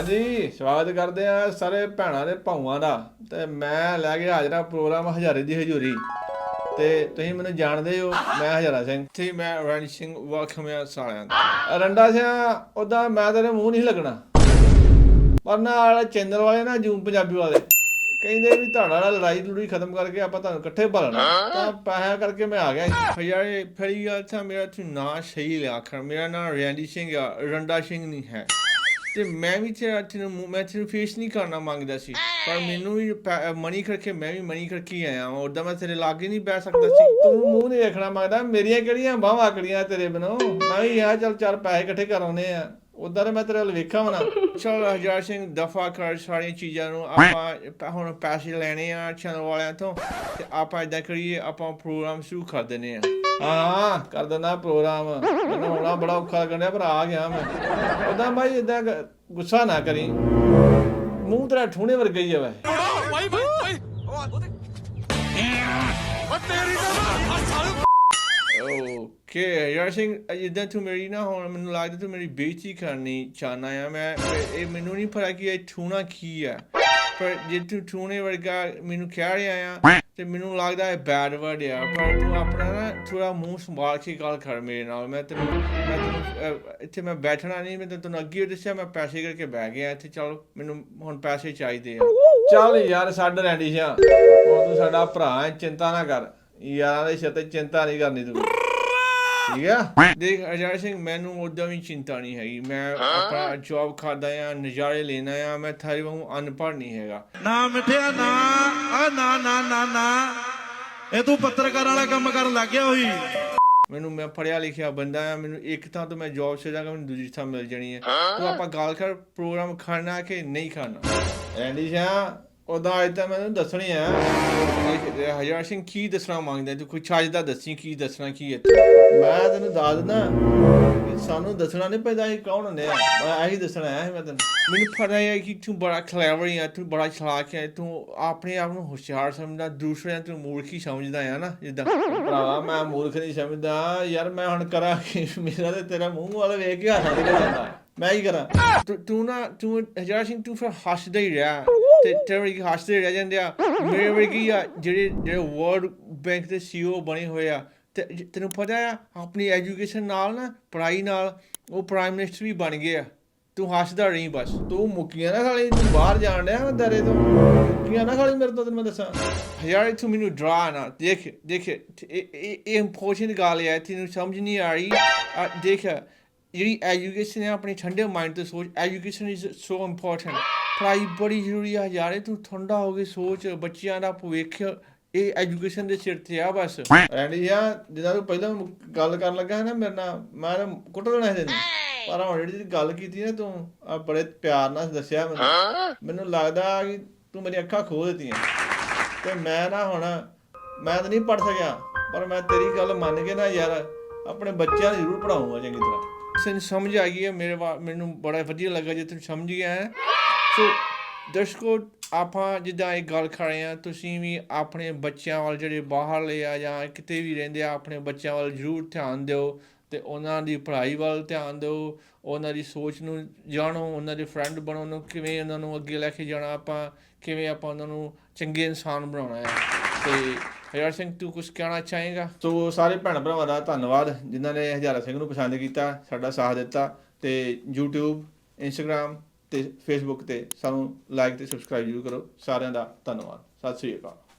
ਹਾਂਜੀ ਸਵਾਗਤ ਕਰਦੇ ਆ ਸਾਰੇ ਭੈਣਾਂ ਦੇ ਭਾਵਾਂ ਦਾ। ਤੇ ਮੈਂ ਲੈ ਕੇ ਹਾਜ਼ਰਾ ਪ੍ਰੋਗਰਾਮ ਹਜ਼ਾਰੇ ਦੀ ਹਜ਼ੂਰੀ। ਤੇ ਤੁਸੀਂ ਮੈਨੂੰ ਜਾਣਦੇ ਹੋ ਮੈਂ ਹਜ਼ਾਰਾ ਸਿੰਘ। ਤੇ ਮੈਂ ਰਣ ਸਿੰਘ ਵੈਲਕਮ ਆ ਸਾਰਿਆਂ ਦਾ ਰੰਡਾ ਸਿਆ ਉਹਦਾ ਮੈਂ ਤੇਰੇ ਮੂੰਹ ਨਹੀਂ ਲੱਗਣਾ। ਪਰ ਨਾਲ ਚੈਨਲ ਵਾਲੇ ਨਾ ਜੂਮ ਪੰਜਾਬੀ ਵਾਲੇ। ਕਹਿੰਦੇ ਵੀ ਤੁਹਾਡਾ ਨਾਲ ਲੜਾਈ ਲੜੂਈ ਖਤਮ ਕਰਕੇ ਆਪਾਂ ਤੁਹਾਨੂੰ ਇਕੱਠੇ ਭਾਲਣਾ। ਤਾਂ ਪੈਸਾ ਕਰਕੇ ਮੈਂ ਆ ਗਿਆ ਇਹ ਫੜੀ ਗੱਲ ਤਾਂ ਮੇਰਾ ਤੂੰ ਨਾਂ ਸਹੀ ਲਿਆ ਆਖਰ ਮੇਰਾ ਨਾਮ ਰੈਂਡੀ ਸਿੰਘ ਆ ਰੰਡਾ ਸਿੰਘ ਨਹੀਂ ਹੈ। ਤੇ ਮੈਂ ਵੀ ਤੇਰਾ ਤੈਨੂੰ ਮੈਂ ਤੈਨੂੰ ਫੇਸ ਨਹੀਂ ਕਰਨਾ ਮੰਗਦਾ ਸੀ। ਪਰ ਮੈਨੂੰ ਵੀ ਮਣੀ ਕਰਕੇ ਮੈਂ ਵੀ ਮਣੀ ਕਰਕੇ ਆਇਆ ਹਾਂ ਉਦਾਂ ਮੈਂ ਤੇਰੇ ਲਾਗੇ ਨਹੀਂ ਬੈ ਸਕਦਾ ਸੀ। ਤੂੰ ਮੂੰਹ ਨਹੀਂ ਵੇਖਣਾ ਮੰਗਦਾ। ਮੇਰੀਆਂ ਕਿਹੜੀਆਂ ਬਾਹਾਂ ਆਕੜੀਆਂ ਤੇਰੇ ਬਿਨੋਂ ਮੈਂ ਵੀ ਆ ਚੱਲ ਚਾਰ ਪੈਸੇ ਇਕੱਠੇ ਕਰਾਉਨੇ ਆ। ਉਦਾਂ ਤਾਂ ਮੈਂ ਤੇਰੇ ਵੱਲ ਵੇਖਾਂ ਵਣਾ ਚਲ ਹਜ਼ਾਰ ਸਿੰਘ ਦਫਾ ਕਰ ਸਾਰੀਆਂ ਚੀਜ਼ਾਂ ਨੂੰ। ਆਪਾਂ ਹੁਣ ਪੈਸੇ ਲੈਣੇ ਆ ਚੈਨਲ ਵਾਲਿਆਂ ਤੋਂ। ਤੇ ਆਪਾਂ ਇਦਾਂ ਕਰੀਏ ਆਪਾਂ ਪ੍ਰੋਗਰਾਮ ਸ਼ੁਰੂ ਕਰ ਦਿੰਨੇ ਆ। ਹਾਂ, ਕਰ ਦਿੰਦਾ ਪ੍ਰੋਗਰਾਮ। ਮੈਨੂੰ ਹੋਣਾ ਬੜਾ ਔਖਾ ਲੱਗਣ ਡਿਆ, ਪਰ ਆ ਗਿਆ ਮੈਂ। ਉਦਾਂ ਭਾਈ ਇਦਾਂ ਗੁੱਸਾ ਨਾ ਕਰੀ। ਮੂੰਹ ਤੇਰਾ ਠੂਣੇ ਵਰਗਾ ਹੀ ਆ ਵੈ ਓਕੇ, ਯਾਰ ਸਿੰਘ ਇਦਾਂ ਤੂੰ ਮੇਰੀ ਨਾ ਹੁਣ ਮੈਨੂੰ ਲੱਗਦਾ ਤੂੰ ਮੇਰੀ ਬੇਇੱਜ਼ਤੀ ਕਰਨੀ ਚਾਹਨਾ ਆ। ਮੈਂ ਮੈਂ- ਇਹ ਮੈਨੂੰ ਨਹੀਂ ਪਤਾ ਕਿ ਇਹ ਠੂਣਾ ਕੀ ਆ। ਪਰ ਜੇ ਤੂੰ ਠੂਣੇ ਵਰਗਾ ਮੈਨੂੰ ਕਹਿ ਰਿਹਾ ਆ ਤੇ ਮੈਨੂੰ ਲੱਗਦਾ ਹੈ ਬੈਡ ਵਰਡ ਆ, ਪਰ ਤੂੰ ਆਪਣਾ ਨਾ ਥੋੜਾ ਮੂੰਹ ਸੰਭਾਲ ਕੇ ਗੱਲ ਕਰ ਮੇਰੇ ਨਾਲ। ਮੈਂ ਤੈਨੂੰ ਮੈਂ ਤੈਨੂੰ ਇੱਥੇ ਮੈਂ ਬੈਠਣਾ ਨਹੀਂ, ਮੈਂ ਤੈਨੂੰ ਅੱਗੇ ਹੀ ਦੱਸਿਆ, ਮੈਂ ਪੈਸੇ ਕਰਕੇ ਬਹਿ ਗਿਆ ਇੱਥੇ। ਚਲ, ਮੈਨੂੰ ਹੁਣ ਪੈਸੇ ਚਾਹੀਦੇ ਆ। ਚੱਲ ਯਾਰ, ਛੱਡ ਰੈਂਡੀ ਸ਼ਾ। ਹੁਣ ਤੂੰ ਸਾਡਾ ਭਰਾ ਹੈ ਚਿੰਤਾ ਨਾ ਕਰ। ਯਾਰਾਂ ਦੇ ਸਿਰ ਤੇ ਚਿੰਤਾ ਨਹੀਂ ਕਰਨੀ ਤੂੰ। ਠੀਕ ਆ? ਦੇਖ ਅਜਾ ਸਿੰਘ ਮੈਨੂੰ ਉਦਾਂ ਵੀ ਚਿੰਤਾ ਨਹੀਂ ਹੈਗੀ। ਮੈਂ ਆਪਣਾ ਜੌਬ ਕਰਦਾ ਆ ਨਜ਼ਾਰੇ ਲੈਣਾ ਆ ਮੈਂ ਥਾਰੀ ਵਾਂਗੂ ਅਨਪੜ੍ਹ ਨਹੀਂ ਹੈਗਾ। ਨਾ ਮਿੱਠਿਆ ਨਾ ਆ ਨਾ ਨਾ ਨਾ ਨਾ। ਇਹ ਤੂੰ ਪੱਤਰਕਾਰ ਵਾਲਾ ਕੰਮ ਕਰਨ ਲੱਗ ਗਿਆ ਹੋਈ ਮੈਨੂੰ ਮੈਂ ਪੜਿਆ ਲਿਖਿਆ ਬੰਦਾ ਆ ਮੈਨੂੰ ਇੱਕ ਥਾਂ ਤੋਂ ਮੈਂ ਜੌਬ ਜਾਗਾ ਮੈਨੂੰ ਦੂਜੀ ਥਾਂ ਮਿਲ ਜਾਣੀ ਹੈ? ਤੂੰ ਆਪਾਂ ਗੱਲ ਕਰ ਪ੍ਰੋਗਰਾਮ ਖਾਣਾ ਕਿ ਨਹੀਂ ਖਾਣਾ? ਐਂਡੀ ਸ਼ਾ ਉਹਦਾ ਅੱਜ ਤਾਂ ਮੈਨੂੰ ਦੱਸਣੀ ਆ। ਹਜ਼ਾਰ ਸਿੰਘ ਕੀ ਦੱਸਣਾ ਮੰਗਦਾ? ਤੂੰ ਕੋਈ ਛੱਜ ਦਾ ਦੱਸੀ ਕੀ ਦੱਸਣਾ ਕੀ ਹੈ ਮੈਂ ਤੈਨੂੰ ਦੱਸ ਦਿੰਦਾ ਸਾਨੂੰ ਦੱਸਣਾ ਨਹੀਂ ਪੈਂਦਾ ਇਹ ਕੌਣ ਹੁੰਦੇ ਆ। ਮੈਂ ਆਹੀ ਦੱਸਣਾ ਆਇਆ ਮੈਂ ਤੈਨੂੰ। ਮੈਨੂੰ ਪਤਾ ਹੈ ਕਿ ਤੂੰ ਬੜਾ ਕਲੇਵਰ ਹੈ ਤੂੰ ਬੜਾ ਚਲਾਕ ਹੈ ਤੂੰ ਆਪਣੇ ਆਪ ਨੂੰ ਹੁਸ਼ਿਆਰ ਸਮਝਦਾ ਦੂਸਰਿਆਂ ਨੂੰ ਮੂਰਖੀ ਸਮਝਦਾ ਆ ਨਾ ਜਿੱਦਾਂ। ਭਰਾਵਾ ਮੈਂ ਮੂਰਖ ਨਹੀਂ ਸਮਝਦਾ। ਯਾਰ ਮੈਂ ਹੁਣ ਕਰਾਂ ਕੀ ਮੇਰਾ ਤੇ ਤੇਰਾ ਮੂੰਹ ਵਾਲਾ ਵੇਖ ਕੇ ਹੱਸਾ ਨਿਕਲ ਜਾਂਦਾ। ਮੈਂ ਹੀ ਕਰਾਂ? ਤੂੰ- ਨਾ ਤੂੰ ਹਜ਼ਾਰ ਸਿੰਘ ਤੂੰ ਫਿਰ ਹੱਸਦਾ ਹੀ ਰਿਹਾ। ਤੇ ਤੇਰੇ ਹੱਸਦੇ ਰਹਿ ਜਾਂਦੇ ਆ। ਮੇਰੇ ਵਰਗੀ ਆ ਜਿਹੜੇ ਜਿਹੜੇ ਵਰਲਡ ਬੈਂਕ ਦੇ ਸੀਓ ਬਣੇ ਹੋਏ ਆ। ਤੇ ਜ- ਤੈਨੂੰ ਪਤਾ ਆ ਆਪਣੀ ਐਜੂਕੇਸ਼ਨ ਨਾਲ ਨਾ ਪੜ੍ਹਾਈ ਨਾਲ ਉਹ ਪ੍ਰਾਈਮ ਮਿਨਿਸਟਰ ਵੀ ਬਣ ਗਏ ਆ। ਤੂੰ ਹੱਸਦਾ ਰਹੀ ਬਸ। ਤੂੰ ਮੁੱਕੀਆਂ ਨਾ ਖਾਲੀ ਤੂੰ ਬਾਹਰ ਜਾਣ ਡਿਆ ਮੈਂ ਦਰੇ ਤੋਂ। ਮੁੱਕੀਆਂ ਨਾ ਖਾਲੀ ਮੇਰੇ ਤੋਂ ਤੈਨੂੰ ਮੈਂ ਦੱਸਾਂ। ਯਾਰ ਤੂੰ ਮੈਨੂੰ ਡਰਾ ਨਾ। ਦੇਖ ਦੇਖ ਇਹ ਇਹ ਇਹ ਇੰਪੋਰਟੈਂਟ ਗੱਲ ਹੈ ਤੈਨੂੰ ਸਮਝ ਨਹੀਂ ਆ ਰਹੀ। ਆ, ਦੇਖ ਜਿਹੜੀ ਐਜੂਕੇਸ਼ਨ ਹੈ ਆਪਣੇ ਠੰਡੇ ਮਾਈਂਡ ਤੋਂ ਸੋਚ ਐਜੂਕੇਸ਼ਨ ਇਜ਼ ਸੋ ਇੰਪੋਰਟੈਂਟ ਪੜ੍ਹਾਈ ਬੜੀ ਜ਼ਰੂਰੀ ਹੈ ਯਾਰ ਤੂੰ ਠੰਡਾ ਹੋ ਕੇ ਸੋਚ ਬੱਚਿਆਂ ਦਾ ਭਵਿੱਖ ਇਹ ਐਜੂਕੇਸ਼ਨ ਦੇ ਸਿਰ ਤੇ ਆ ਬਸ। ਐਂਡੀ ਆ ਜਿੱਦਾਂ ਤੂੰ ਪਹਿਲਾਂ ਗੱਲ ਕਰਨ ਲੱਗਾ ਨਾ ਮੇਰੇ ਨਾਲ ਮੈਂ ਕੁੱਟ ਦੇਣਾ ਸੀ ਪਰ ਹੁਣ ਜਿਹੜੀ ਗੱਲ ਕੀਤੀ ਨਾ ਤੂੰ ਆ ਬੜੇ ਪਿਆਰ ਨਾਲ ਦੱਸਿਆ ਮੈਨੂੰ। ਮੈਨੂੰ ਲੱਗਦਾ ਕਿ ਤੂੰ ਮੇਰੀ ਅੱਖਾਂ ਖੋਲ ਦਿੱਤੀਆਂ। ਤੇ ਮੈਂ ਨਾ ਹੁਣ ਮੈਂ ਤਾਂ ਨਹੀਂ ਪੜ ਸਕਿਆ ਪਰ ਮੈਂ ਤੇਰੀ ਗੱਲ ਮੰਨ ਕੇ ਨਾ ਯਾਰ ਆਪਣੇ ਬੱਚਿਆਂ ਨੂੰ ਜ਼ਰੂਰ ਪੜਾਉਂਗਾ ਚੰਗੀ ਤਰ੍ਹਾਂ। ਸਮਝ ਆ ਗਈ ਹੈ ਮੇਰੇ ਮੈਨੂੰ ਬੜਾ ਵਧੀਆ ਲੱਗਾ ਜੇ ਤੂੰ ਸਮਝ ਗਿਆ ਹੈ। ਸੋ ਦਰਸ਼ਕੋ, ਆਪਾਂ ਜਿੱਦਾਂ ਇਹ ਗੱਲ ਕਰ ਰਹੇ ਆ ਤੁਸੀਂ ਵੀ ਆਪਣੇ ਬੱਚਿਆਂ ਵੱਲ ਜਿਹੜੇ ਬਾਹਰਲੇ ਆ ਜਾਂ ਕਿਤੇ ਵੀ ਰਹਿੰਦੇ ਆ, ਆਪਣੇ ਬੱਚਿਆਂ ਵੱਲ ਜ਼ਰੂਰ ਧਿਆਨ ਦਿਓ ਤੇ ਉਹਨਾਂ ਦੀ ਪੜ੍ਹਾਈ ਵੱਲ ਧਿਆਨ ਦਿਓ, ਉਹਨਾਂ ਦੀ ਸੋਚ ਨੂੰ ਜਾਣੋ, ਉਹਨਾਂ ਦੇ ਫਰੈਂਡ ਬਣੋ ਨੂੰ ਕਿਵੇਂ ਉਹਨਾਂ ਨੂੰ ਅੱਗੇ ਲੈ ਕੇ ਜਾਣਾ ਆਪਾਂ, ਕਿਵੇਂ ਆਪਾਂ ਉਹਨਾਂ ਨੂੰ ਚੰਗੇ ਇਨਸਾਨ ਬਣਾਉਣਾ ਹੈ। ਤੇ ਹਜ਼ਾਰ ਸਿੰਘ, ਤੂੰ ਕੁਝ ਕਹਿਣਾ ਚਾਹੇਗਾ? ਸੋ ਸਾਰੇ ਭੈਣ ਭਰਾਵਾਂ ਦਾ ਧੰਨਵਾਦ, ਜਿਨ੍ਹਾਂ ਨੇ ਹਜ਼ਾਰਾ ਸਿੰਘ ਨੂੰ ਪਸੰਦ ਕੀਤਾ, ਸਾਡਾ ਸਾਥ ਦਿੱਤਾ ਤੇ YouTube, Instagram ਤੇ ਫੇਸਬੁੱਕ ਤੇ ਸਾਨੂੰ ਲਾਈਕ ਤੇ ਸਬਸਕ੍ਰਾਈਬ ਜ਼ਰੂਰ ਕਰੋ। ਸਾਰਿਆਂ ਦਾ ਧੰਨਵਾਦ। ਸਤਿ ਸ੍ਰੀ ਅਕਾਲ।